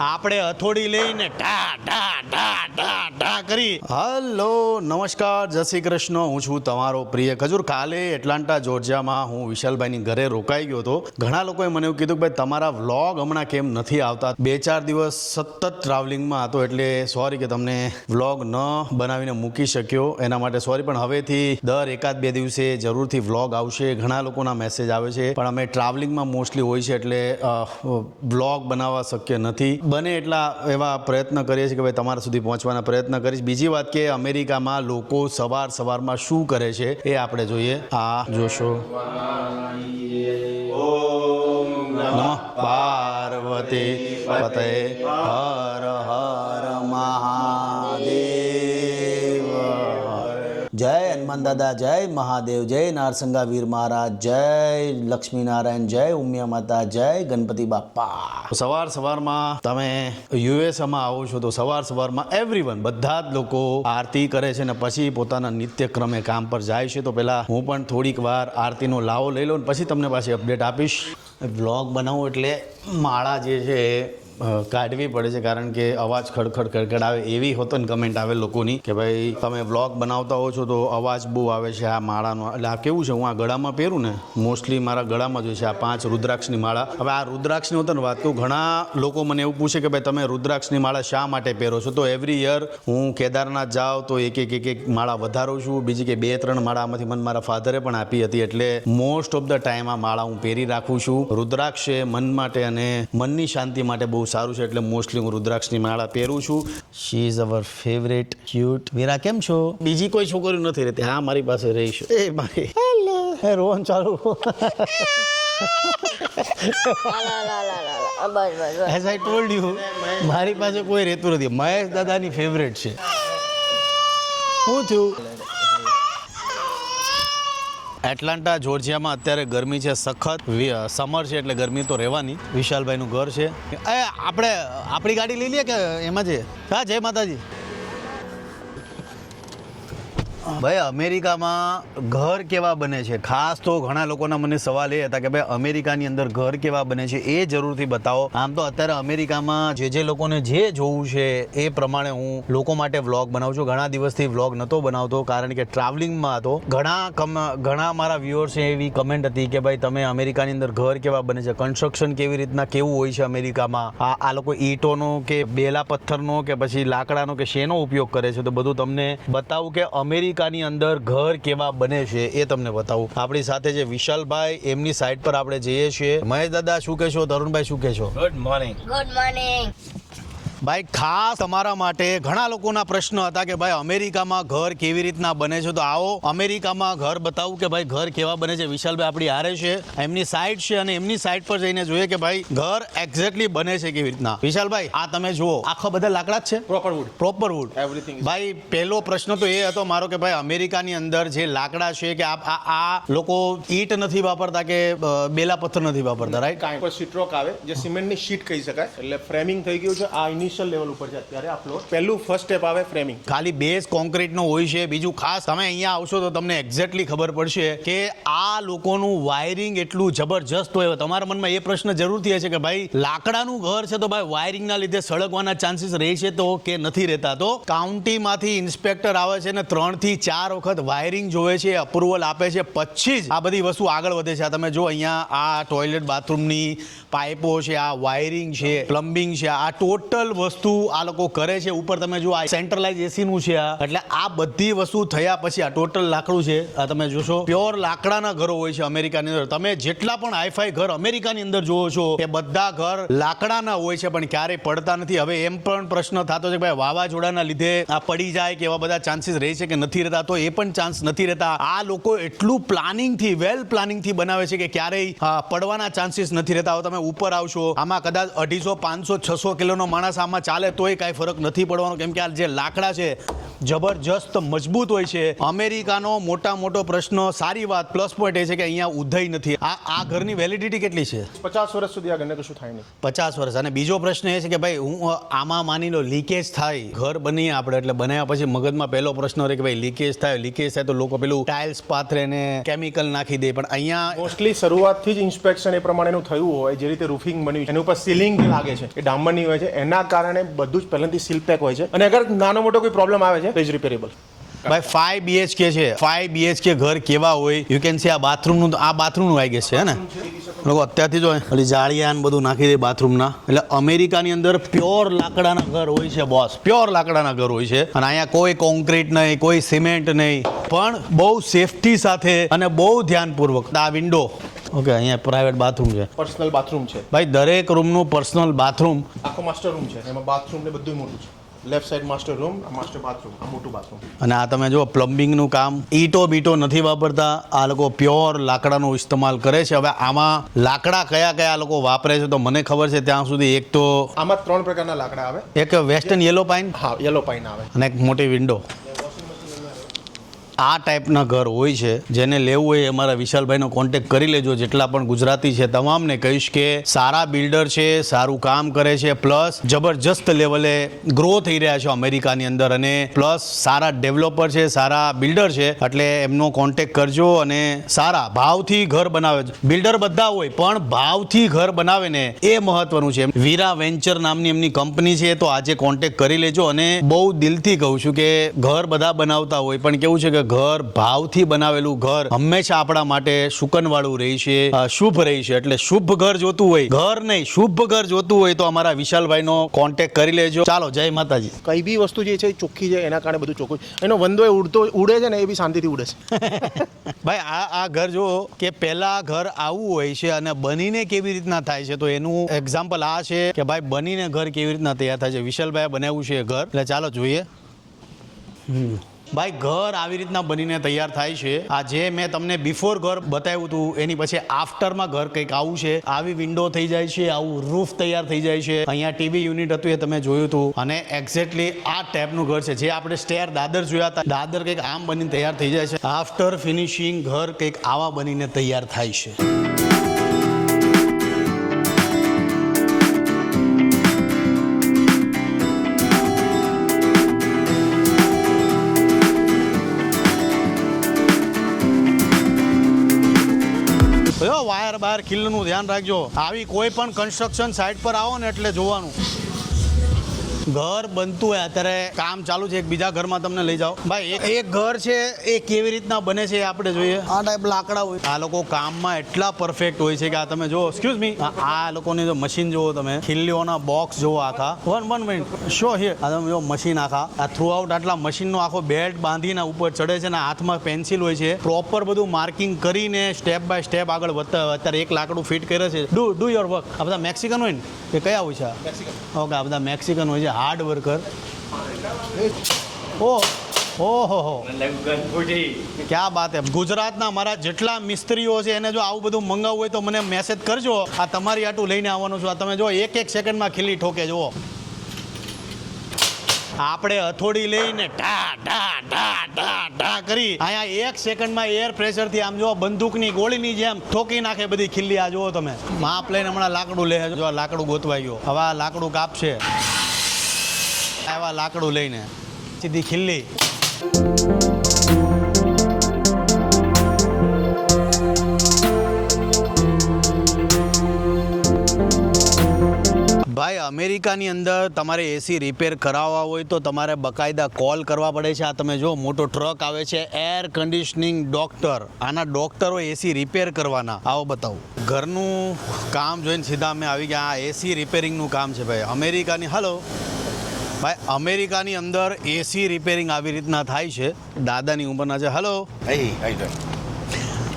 આપણે હથોડી લઈને ઢા ઢા ઢા ઢા ઢા કરી. હલો, નમસ્કાર, જય શ્રી કૃષ્ણ. હું છું તમારો પ્રિય ખજૂર. કાલે એટલાન્ટા, જોર્જિયામાં હું વિશાલભાઈની ઘરે રોકાઈ ગયો હતો. ઘણા લોકોએ મને એવું કીધું કે ભાઈ, તમારા વ્લોગ હમણાં કેમ નથી આવતા? બે ચાર દિવસ સતત ટ્રાવેલિંગમાં હતો એટલે સોરી કે તમને વ્લોગ ન બનાવીને મૂકી શક્યો. એના માટે સોરી પણ હવેથી દર એકાદ બે દિવસે જરૂરથી વ્લોગ આવશે. ઘણા લોકોના મેસેજ આવે છે. પણ અમે ટ્રાવેલિંગમાં મોસ્ટલી હોય છે એટલે વ્લોગ બનાવવા શક્ય નથી. બને એટલા એવા પ્રયત્ન કરીએ છીએ કે ભાઈ તમારા સુધી પહોંચવાના પ્રયત્ન કરીશ. બીજી વાત કે અમેરિકામાં લોકો સવાર સવારમાં શું કરે છે એ આપણે જોઈએ. આ જોશો. નમઃ. પાર્વતી પતે હર હર જય હનુમાન દાદા જય મહાદેવ જય નારસંગા વીર મહારાજ જય લક્ષ્મીનારાયણ જય ઉમિયા માતા જય ગણપતિ બાપા. સવાર સવારમાં તમે યુએસમાં આવો છો તો સવાર સવારમાં એવરીવન બધા જ લોકો આરતી કરે છે ને પછી પોતાના નિત્યક્રમે કામ પર જાય છે. તો પહેલાં હું પણ થોડીક વાર આરતીનો લાવો લઈ લઉં પછી તમને પાછી અપડેટ આપીશ. વ્લોગ બનાવું એટલે માળા જે છે કાઢવી પડે છે, કારણ કે અવાજ ખડખડ ખડખડ આવે. એવી હોતો ને કમેન્ટ આવે લોકોની કે ભાઈ, તમે વ્લોગ બનાવતા હો છો તો અવાજ બહુ આવે છે આ માળાનો. એટલે આ કેવું છે? હું આ ગળામાં પહેરું ને? મોસ્ટલી મારા ગળામાં જ હોય છે આ પાંચ રુદ્રાક્ષની માળા. હવે આ રુદ્રાક્ષની હોતો ને વાત કહું ઘણા લોકો મને એવું પૂછે કે ભાઈ, તમે રુદ્રાક્ષની માળા શા માટે પહેરો છો? તો એવરી યર હું કેદારનાથ જાઉં તો એક એક એક એક માળા વધારું છું. બીજી કે બે, ત્રણ માળા આમાંથી મને મારા ફાધરે પણ આપી હતી. એટલે મોસ્ટ ઓફ ધ ટાઈમ આ માળા હું પહેરી રાખું છું. રુદ્રાક્ષ છે મન માટે અને મનની શાંતિ માટે બહુ સારું છે એટલે મોસ્ટલી હું રુદ્રાક્ષની માળા પહેરું છું. She is our favourite cute Veera કેમ છો? બીજી કોઈ છોકરી નથી રહેતી. હા, મારી પાસે રહી છે એ મારી. હે, રોહન, ચાલુ. એઝ આઈ ટોલ્ડ યુ મારી પાસે કોઈ રહેતું નથી. મહેશ દાદાની ફેવરેટ છે. શું થયું એટલાન્ટા જોર્જિયામાં અત્યારે ગરમી છે સખત. સમર છે એટલે ગરમી તો રહેવાની. વિશાલભાઈનું ઘર છે. એ, આપણે આપણી ગાડી લઈ લઈએ કે એમાં જઈએ? હા, જય માતાજી. ભાઈ, અમેરિકામાં ઘર કેવા બને છે? ખાસ તો ઘણા લોકોના મને સવાલ એ હતા કે ભાઈ, અમેરિકાની અંદર ઘર કેવા બને છે એ જરૂરથી બતાવો. આમ તો અત્યારે અમેરિકામાં જે જે લોકોને જે જોવું છે એ પ્રમાણે હું લોકો માટે વ્લોગ બનાવું છું. ઘણા દિવસથી વ્લોગ નહોતો બનાવતો કારણ કે ટ્રાવેલિંગમાં હતો. ઘણા કમ, ઘણા મારા વ્યુઅર્સે એવી કમેન્ટ હતી કે ભાઈ, તમે અમેરિકાની અંદર ઘર કેવા બને છે? કન્સ્ટ્રક્શન કેવી રીતના કેવું હોય છે અમેરિકામાં? આ આ લોકો ઈંટોનો કે બેલા પથ્થરનો કે પછી લાકડાનો કે શેનો ઉપયોગ કરે છે? તો બધું તમને બતાવું કે અમેરિકાની અંદર ઘર કેવા બને છે એ તમને બતાવું. આપણી સાથે જે વિશાલભાઈ એમની સાઈડ પર આપણે જઈએ છીએ. મહેશ દાદા શું કહેશો? તરુણભાઈ શું કહેશો? ગુડ મોર્નિંગ ગુડ મોર્નિંગ ભાઈ ખાસ તમારા માટે ઘણા લોકોના પ્રશ્ન હતા કે ભાઈ અમેરિકામાં ઘર કેવી રીતના બને છે? તો આવો અમેરિકામાં ઘર બતાવું કે ભાઈ ઘર કેવા બને છે? વિશાલભાઈ આપણી હારે છે એમની સાઈડ છે અને એમની સાઈડ પર જઈને જોઈએ કે ભાઈ ઘર એક્ઝેક્ટલી બને છે કેવી રીતના. વિશાલભાઈ આ તમે જુઓ આખા બધા લાકડા જ છે? Proper wood proper wood everything ભાઈ પહેલો પ્રશ્ન તો એ હતો મારો કે ભાઈ અમેરિકાની અંદર જે લાકડા છે કે આ આ- લોકો ઈંટ નથી વાપરતા કે બેલા પથ્થર નથી વાપરતા રાઈટ કાંઈ પર સીટ્રોક આવે જે સિમેન્ટની શીટ કહી શકાય એટલે ફ્રેમિંગ થઈ ગયું છે. આ ઇનિશિયલ લેવલ ઉપર છે અત્યારે આ પ્લોટ પહેલું ફર્સ્ટ સ્ટેપ આવે ફ્રેમિંગ ખાલી બેઝ કોન્ક્રીટનો હોય છે બીજું ખાસ તમે અહીંયા આવશો તો તમને એક્ઝેક્ટલી ખબર પડશે કે આ લોકોનું વાયરિંગ એટલું જબરજસ્ત હોય. તમારા મનમાં એ પ્રશ્ન જરૂરથી હશે કે ભાઈ લાકડાનું ઘર છે તો ભાઈ વાયરિંગના લીધે સળગવાના ચાન્સીસ રહે છે તો કે નથી રહેતા? તો કાઉન્ટીમાંથી ઇન્સ્પેક્ટર આવે છે ને ત્રણથી ચાર વખત વાયરિંગ જોવે છે અપ્રુવલ આપે છે. પછી જ આ બધી વસ્તુ આગળ વધે છે. તમે જો અહીંયા આ ટોયલેટ બાથરૂમની પાઇપો છે આ વાયરિંગ છે પ્લમ્બિંગ છે આ ટોટલ વસ્તુ આ લોકો કરે છે, ઉપર તમે જો આ સેન્ટ્રલાઇઝ એસીનું છે આ. એટલે આ બધી વસ્તુ થયા પછી આ ટોટલ લાકડું છે. આ તમે જોશો પ્યોર લાકડાના ઘરો હોય છે અમેરિકાની અંદર. તમે જેટલા પણ હાઈફાઈ ઘર અમેરિકાની અંદર જોવો છો, એ બધા ઘર લાકડાના હોય છે, પણ ક્યારેય પડતા નથી. હવે એમ પણ પ્રશ્ન થતો છે કે ભાઈ, વાવાઝોડાના લીધે આ પડી જાય કે એવા બધા ચાન્સીસ રહે છે કે નથી રહેતા? તો એ પણ ચાન્સ નથી રહેતા. આ લોકો એટલું પ્લાનિંગથી વેલ પ્લાનિંગથી બનાવે છે કે ક્યારેય પડવાના ચાન્સીસ નથી રહેતા. હવે તમે ઉપર આવશો, આમાં કદાચ અઢીસો, પાંચસો, છસો કિલોનો માણસ આમાં આમાં ચાલે તોય કાંઈ ફરક નથી પડવાનો. કેમ કે આ જે લાકડા છે જબરજસ્ત મજબૂત હોય છે. અમેરિકાનો મોટા મોટો પ્રશ્ન સારી વાત પ્લસ પોઈન્ટ એ છે કે અહીંયા ઉધઈ નથી. આ આ ઘરની વેલિડિટી કેટલી છે? પચાસ વર્ષ સુધી આ ઘરને કશું થાય નહીં. પચાસ વર્ષ. અને બીજો પ્રશ્ન એ છે કે ભાઈ હું આમાં માની લો લીકેજ થાય. ઘર બનીએ આપણે એટલે બનાવ્યા પછી મગજમાં પહેલો પ્રશ્ન રહે કે ભાઈ લીકેજ થાય લીકેજ થાય તો લોકો પેલું ટાઇલ્સ પાથરે ને કેમિકલ નાખી દે. પણ અહીંયા મોસ્ટલી શરૂઆતથી જ ઇન્સ્પેક્શન એ પ્રમાણેનું થયું હોય જે રીતે રૂફિંગ બન્યું છે. એની ઉપર સીલિંગ લાગે છે. એ ડામરની હોય છે. એના કારણે બધું જ પહેલાથી સીલ પેક હોય છે. અને અગર નાનો મોટો કોઈ પ્રોબ્લેમ આવે છે તો ઇઝ રિપેરેબલ ભાઈ ફાઈવ બીએચકે છે. ફાઈવ બીએચકે ઘર કેવા હોય યુ કેન સી આ બાથરૂમનું આ બાથરૂમનું આવી ગેસ છે હે ને? લોકો અત્યારથી જો ઓલી જાળિયા ને બધું નાખી દે બાથરૂમના એટલે અમેરિકાની અંદર પ્યોર લાકડાના ઘર હોય છે બોસ પ્યોર લાકડાના ઘર હોય છે. અને અહીંયા કોઈ કોન્ક્રીટ નહીં કોઈ સિમેન્ટ નહીં. પણ બહુ સેફટી સાથે અને બહુ ધ્યાનપૂર્વક. આ વિન્ડો ઓકે અહીંયા પ્રાઇવેટ બાથરૂમ છે. પર્સનલ બાથરૂમ છે. ભાઈ દરેક રૂમનું પર્સનલ બાથરૂમ આખો માસ્ટર રૂમ છે. એમાં બાથરૂમ ને બધું મોટું છે. Left side master room master bathroom આ મોટું બાથરૂમ અને આ તમે જો પ્લમ્બિંગનું કામ. ઈટો બીટો નથી વાપરતા. આ લોકો પ્યોર લાકડાનો ઇસ્તેમાલ કરે છે. હવે આમાં લાકડા કયા કયા લોકો વાપરે છે તો મને ખબર છે ત્યાં સુધી એક તો આમાં ત્રણ પ્રકારના લાકડા આવે. એક વેસ્ટર્ન યેલો પાઇન હા યલો પાઇન આવે. અને એક મોટી વિન્ડો આ ટાઈપના ઘર હોય છે, જેને લેવું હોય અમારા વિશાલભાઈનો કોન્ટેક્ટ કરી લેજો. જેટલા પણ ગુજરાતી છે, તમામને કહીશ કે સારા બિલ્ડર છે, સારું કામ કરે છે પ્લસ જબરજસ્ત લેવલે ગ્રો થઈ રહ્યા છે અમેરિકાની અંદર અને પ્લસ સારા ડેવલપર છે, સારા બિલ્ડર છે, એટલે એમનો કોન્ટેક્ટ કરજો અને સારા ભાવથી ઘર બનાવે બિલ્ડર બધા હોય, પણ ભાવથી ઘર બનાવે ને એ મહત્વનું છે. વીરા વેન્ચર નામની એમની કંપની છે, તો આજે કોન્ટેક્ટ કરી લેજો અને બહુ દિલથી કહું છું કે ઘર બધા બનાવતા હોય. પણ કેવું છે કે ઘર ભાવથી બનાવેલું ઘર હંમેશા આપણા માટે શુકનવાળું રહી છે શુભ રહી છે. એટલે શુભ ઘર જોતું હોય ઘર નહીં શુભ ઘર જોતું હોય તો અમારા વિશાલભાઈનો કોન્ટેક્ટ કરી લેજો. ચાલો જય માતાજી. કઈ બી વસ્તુ જે છે એ ચોખ્ખી છે એના કારણે બધું ચોખ્ખું એનો વંદો ઉડતો ઉડે છે ને એ બી શાંતિથી ઉડે છે. ભાઈ આ આ ઘર જો કે પહેલા ઘર આવું હોય છે અને બનીને કેવી રીતના થાય છે તો એનું એક્ઝામ્પલ આ છે કે ભાઈ બનીને ઘર કેવી રીતના તૈયાર થાય છે. વિશાલભાઈ બનાવ્યું છે ઘર. એટલે ચાલો જોઈએ. હમ. ભાઈ, ઘર આવી રીતના બનીને તૈયાર થાય છે. આ જે મેં તમને બિફોર ઘર બતાવ્યું હતું, એની પછી આફ્ટરમાં ઘર કંઈક આવું છે. આવી વિન્ડો થઈ જાય છે, આવું રૂફ તૈયાર થઈ જાય છે. અહીંયા ટીવી યુનિટ હતું એ તમે જોયું હતું. અને એક્ઝેક્ટલી આ ટાઈપનું ઘર છે, જે આપણે સ્ટેર દાદર જોયા હતા. દાદર કંઈક આમ બનીને તૈયાર થઈ જાય છે. આફ્ટર ફિનિશિંગ ઘર કંઈક આવા બનીને તૈયાર થાય છે. વાયર બાયર ધ્યાન રાખજો. આવી કોઈ પણ કન્સ્ટ્રક્શન સાઇટ પર આવો ને એટલે જોવાનું. ઘર બનતું હોય અત્યારે કામ ચાલુ છે એક બીજા ઘરમાં તમને લઈ જાઓ. ભાઈ એક ઘર છે એ કેવી રીતના બને છે આપણે જોઈએ. આ ટાઈપ લાકડા હોય. આ લોકો કામમાં એટલા પરફેક્ટ હોય છે કે આ તમે જો એક્સક્યુઝ મી આ લોકોની જો મશીન જુઓ તમે ખીલ્લીઓના બોક્સ જુઓ આખા. One one minute show here આ તમે જો મશીન આખા. આ થ્રુ આઉટ આટલા મશીનનો આખો બેલ્ટ બાંધીને ઉપર ચડે છે ને હાથમાં પેન્સિલ હોય છે. પ્રોપર બધું માર્કિંગ કરીને સ્ટેપ બાય સ્ટેપ આગળ વધતા અત્યારે એક લાકડું ફિટ કરે છે. ડુ ડુ યોર વર્ક આ બધા મેક્સિકન હોય ને? કે કયા હોય છે ઓકે આ બધા મેક્સિકન હોય છે. હાર્ડ વર્કર ઓ ઓહો હો ક્યાં બાત હે ગુજરાતના મારા જેટલા મિસ્ત્રીઓ છે, એને જો આવું બધું મંગાવવું હોય તો મને મેસેજ કરજો. આ તમારી આટું લઈને આવવાનું છું. આ તમે જો એક એક સેકન્ડમાં ખીલી ઠોકે, જુઓ. આપણે હથોડી લઈને ઢા ઢા ઢા ઢા ઢા કરી અહીંયા એક સેકન્ડમાં એર પ્રેશરથી આમ જો બંદૂકની ગોળીની જેમ ઠોકી નાખે બધી ખીલ્લી આ જુઓ તમે. માપ લઈને હમણાં લાકડું લે જો લાકડું ગોતવાઈ ગયું. હવે આ લાકડું કાપશે. આવા લાકડું લઈને સીધી ખીલ્લી. ભાઈ, અમેરિકાની અંદર તમારે એસી રિપેર કરાવવા હોય તો તમારે બકાયદા કોલ કરવા પડે છે. આ તમે જો મોટો ટ્રક આવે છે. એર કન્ડિશનિંગ ડોક્ટર આના ડોક્ટરો એસી રિપેર કરવાના. આવો બતાવું. ઘરનું કામ જોઈને સીધા અમે આવી ગયા. આ એસી રિપેરિંગનું કામ છે ભાઈ. અમેરિકાની હલો ભાઈ અમેરિકાની અંદર એસી રિપેરિંગ આવી રીતના થાય છે. દાદાની ઉંમરના છે. હલો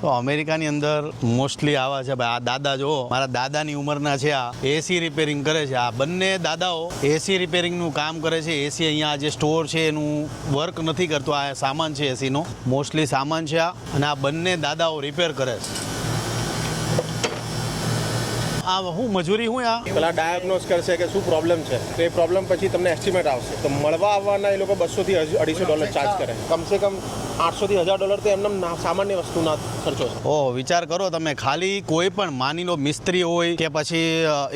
તો અમેરિકાની અંદર મોસ્ટલી આવા છે. ભાઈ આ દાદા જો મારા દાદાની ઉંમરના છે. આ એસી રિપેરિંગ કરે છે. આ બંને દાદાઓ એસી રિપેરિંગનું કામ કરે છે. એસી અહીંયા જે સ્ટોર છે એનું વર્ક નથી કરતો. આ સામાન છે એસીનો મોસ્ટલી સામાન છે આ. અને આ બંને દાદાઓ રિપેર કરે છે. આ હું મજૂરી હું આ? પેલા ડાયગ્નોસ કરશે કે શું પ્રોબ્લેમ છે. તો એ પ્રોબ્લેમ પછી તમને એસ્ટિમેટ આવશે. તો મળવા આવવાના એ લોકો બસો થી અઢીસો ડોલર ચાર્જ કરે. કમસે કમ આઠસો થી હજાર ડોલર તો એમને સામાન્ય વસ્તુના ખર્ચો છે. ઓ વિચાર કરો તમે ખાલી કોઈ પણ માની લો મિસ્ત્રી હોય કે પછી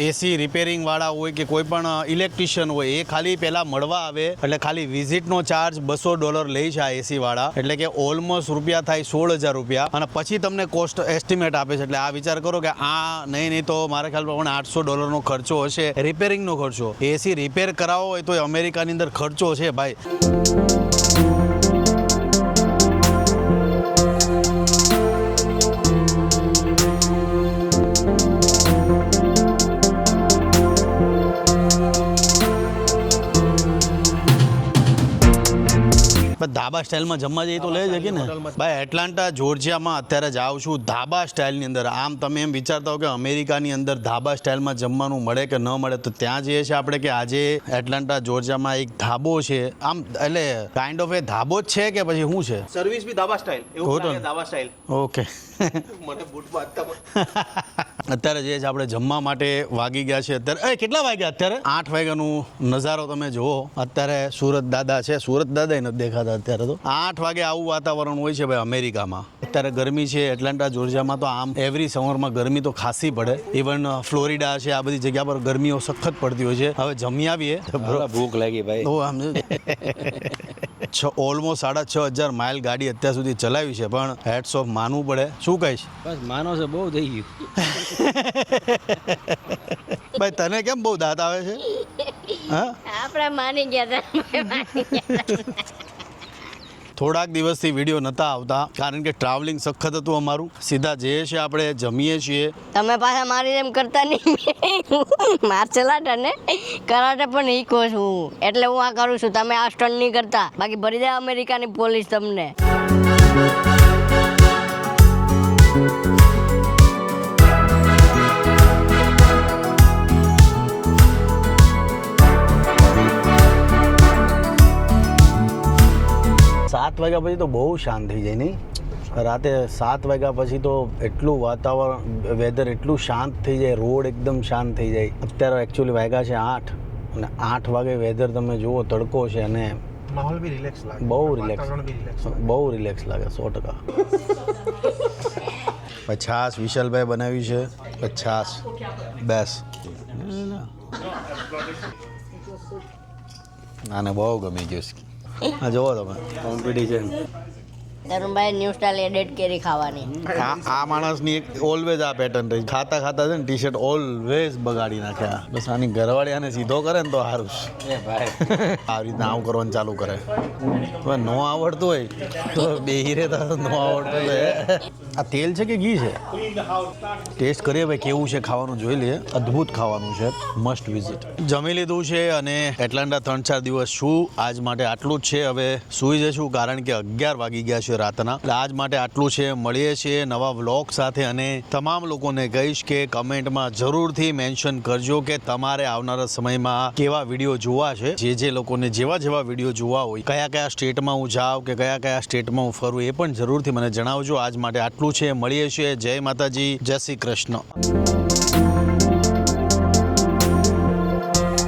એસી રિપેરિંગ વાળા હોય કે કોઈ પણ ઇલેક્ટ્રિશિયન હોય એ ખાલી પહેલાં મળવા આવે એટલે ખાલી વિઝિટનો ચાર્જ બસો ડોલર લે છે આ એસી વાળા એટલે કે ઓલમોસ્ટ રૂપિયા થાય સોળ હજાર રૂપિયા અને પછી તમને કોસ્ટ એસ્ટિમેટ આપે છે. એટલે આ વિચાર કરો કે આ નહીં નહીં તો મારા ખ્યાલ પ્રમાણે આઠસો ડોલરનો ખર્ચો હશે. રિપેરિંગનો ખર્ચો. એસી રિપેર કરાવો હોય તો અમેરિકાની અંદર ખર્ચો છે ભાઈ. ધાબા સ્ટાઇલમાં જમવા જઈએ તો લઈ જઈએ ને? ભાઈ એટલાન્ટા જોર્જિયામાં અત્યારે જાઉં છું ધાબા સ્ટાઇલની અંદર. આમ તમે એમ વિચારતા હો કે અમેરિકાની અંદર ધાબા સ્ટાઇલમાં જમવાનું મળે કે ન મળે તો ત્યાં જઈએ છીએ આપણે કે આજે એટલાન્ટા જોર્જિયામાં એક ધાબો છે. આમ એટલે કાઇન્ડ ઓફ એ ધાબો જ છે કે પછી શું છે? સર્વિસ બી ધાબા સ્ટાઇલ. લાગે દાબા સ્ટાઇલ. ઓકે અત્યારે જે છે આપણે જમવા માટે વાગી ગયા છે અત્યારે. એ કેટલા વાગ્યા અત્યારે? આઠ વાગ્યાનું નજારો તમે જુઓ. અત્યારે સુરત દાદા છે. સુરત દાદા નથી દેખાતા અત્યારે તો. આઠ વાગે આવું વાતાવરણ હોય છે ભાઈ અમેરિકામાં. અત્યારે ગરમી છે એટલાન્ટા જોર્જિયામાં તો આમ એવરી સમરમાં ગરમી તો ખાસી પડે. ઇવન ફ્લોરિડા છે આ બધી જગ્યા પર ગરમીઓ સખત પડતી હોય છે. હવે જમી આવીએ. ભૂખ લાગી ભાઈ. તો આમ છ ઓલમોસ્ટ સાડા છ હજાર માઇલ ગાડી અત્યાર સુધી ચલાવી છે પણ હેડ્સ ઓફ માનવું પડે. શું કહીશ? બસ માનો છે બહુ થઈ ગયું. ભાઈ તને કેમ બહુ દાંત આવે છે? હા? આપણે માની ગયા હતા. થોડાક દિવસથી વીડિયો નતા આવતા કારણ કે ટ્રાવેલિંગ સખત હતું અમારું. સીધા જઈએ છીએ આપણે જમીએ છીએ. તમે પાછા મારી એમ કરતા નહીં. માર્શલ આર્ટ અને કરાટે પણ શીખો છું. એટલે હું આ કરું છું. તમે આ સ્ટન્ટ નહીં કરતા. બાકી ભરી દે અમેરિકાની પોલીસ તમને. સાત વાગ્યા પછી તો બહુ શાંત થઈ જાય નહીં. રાતે સાત વાગ્યા પછી તો એટલું વાતાવરણ વેધર એટલું શાંત થઈ જાય રોડ એકદમ શાંત થઈ જાય. અત્યારે એકચ્યુઅલી વાગ્યા છે આઠ અને આઠ વાગે વેધર તમે જુઓ તડકો છે અને માહોલ બી રિલેક્સ લાગે. બહુ રિલેક્સ બહુ રિલેક્સ લાગે સો ટકા. પછાસ છાસ વિશાલભાઈ બનાવી છે પછાસ. છાસ બેસ આને બહુ ગમી ગયું હા જુઓ તમે. કોમ્પિટિશન તરુણભાઈ ન્યૂ સ્ટાઇલ એડિટ કેરી ખાવાની. આ આ માણસની એક ઓલવેઝ આ પેટર્ન રહી. ખાતા ખાતા છે ને ટી શર્ટ ઓલવેઝ બગાડી નાખ્યા બસ આની ઘરવાળી આને સીધો કરે ને તો સારું છે. આવી રીતના આવું કરવાનું ચાલુ કરે. હવે ન આવડતું હોય તો બે હીરે તો ન આવડતું હોય. આ તેલ છે કે ઘી છે? ટેસ્ટ કરીએ ભાઈ, કેવું છે ખાવાનું જોઈ લઈએ. અદ્ભુત ખાવાનું છે. મસ્ટ વિઝિટ જમી લીધું છે અને એટલાન્ટા ત્રણ ચાર દિવસ છું આજ માટે આટલું જ છે. હવે સૂઈ જશું કારણ કે અગિયાર વાગી ગયા છે રાતના. એટલે આજ માટે આટલું છે. મળીએ છીએ નવા વ્લોગ સાથે અને તમામ લોકોને કહીશ કે કમેન્ટમાં જરૂરથી મેન્શન કરજો કે તમારે આવનારા સમયમાં કેવા વીડિયો જોવા છે. જે જે લોકોને જેવા જેવા વીડિયો જોવા હોય, કયા કયા સ્ટેટમાં હું જાઉં કે કયા કયા સ્ટેટમાં હું ફરું એ પણ જરૂરથી મને જણાવજો. આજ માટે આટલું છે. મળીએ છીએ. જય માતાજી. જય શ્રી કૃષ્ણ.